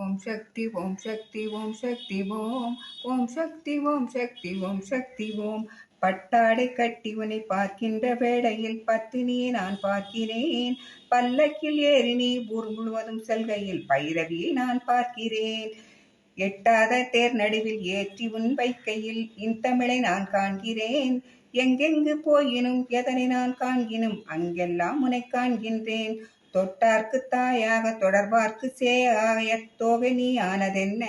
ஓம் சக்தி ஓம் சக்தி ஓம் சக்தி ஓம். ஓம் சக்தி ஓம் சக்தி ஓம் சக்தி ஓம். பட்டாடை கட்டி உன்னை பார்க்கின்ற வேளையில் பத்தினியை நான் பார்க்கிறேன். பல்லக்கில் ஏறி நீ ஊர் முழுவதும் செல்கையில் பைரவியை நான் பார்க்கிறேன். எட்டாத தேர் நடுவில் ஏற்றி உன் வைக்கையில் இன் தமிழை நான் காண்கிறேன். எங்கெங்கு போயினும் எதனை நான் காண்கினும் அங்கெல்லாம் உன்னை காண்கின்றேன். தொட்டார்க்கு தாயாக தொடர்பார்க்கு சேயாக தோகை நீ ஆனதென்ன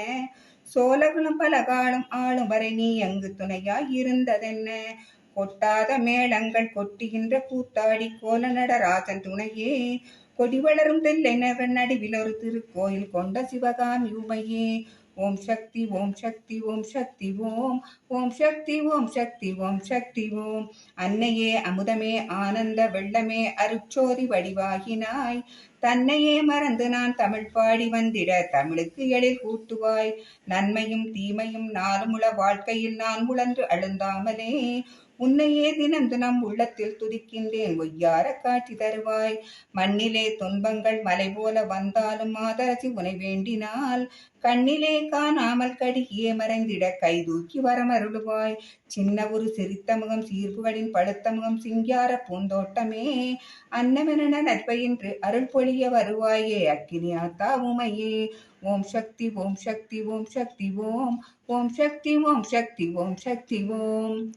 சோழகுலம் பல காலம் ஆளும் வரை நீ அங்கு துணையாய் இருந்ததென்ன கொட்டாத மேளங்கள் கொட்டுகின்ற கூத்தாடி கோலநடராஜன் துணையே. கொடி வளரும் தெல்லை நடுவில் ஒரு திருக்கோயில் கொண்ட சிவகாமி உமையே. ஓம் சக்தி ஓம் சக்தி ஓம் சக்தி ஓம். ஓம் சக்தி ஓம் சக்தி ஓம் சக்தி ஓம். அன்னையே அமுதமே ஆனந்த வெள்ளமே அருச்சோதி வடிவாகினாய். தன்னையே மறந்து நான் தமிழ் பாடி வந்திட தமிழுக்கு எழில் கூட்டுவாய். நன்மையும் தீமையும் நாலுமுள வாழ்க்கையில் நான் உழன்று அழுந்தாமலே. உன்னையே தினம் தினம் உள்ளத்தில் துதிக்கின்றேன். ஒய்யார காட்சி தருவாய். மண்ணிலே துன்பங்கள் மலை போல வந்தாலும் மாதரசி உனை வேண்டினால். கண்ணிலே காணாமல் கடிகியே மறைந்திட கை தூக்கி வரமருளுவாய். சின்ன ஒரு சிரித்த முகம் சீர்புகளின் பழுத்த முகம் சிங்கார பூந்தோட்டமே. அன்னமென நட்பையின்று அருள் பொழிய வருவாயே. அக்கினியாத்தா உமையே. ஓம் சக்தி ஓம் சக்தி ஓம் சக்தி ஓம். ஓம் சக்தி ஓம் சக்தி ஓம் சக்தி ஓம்.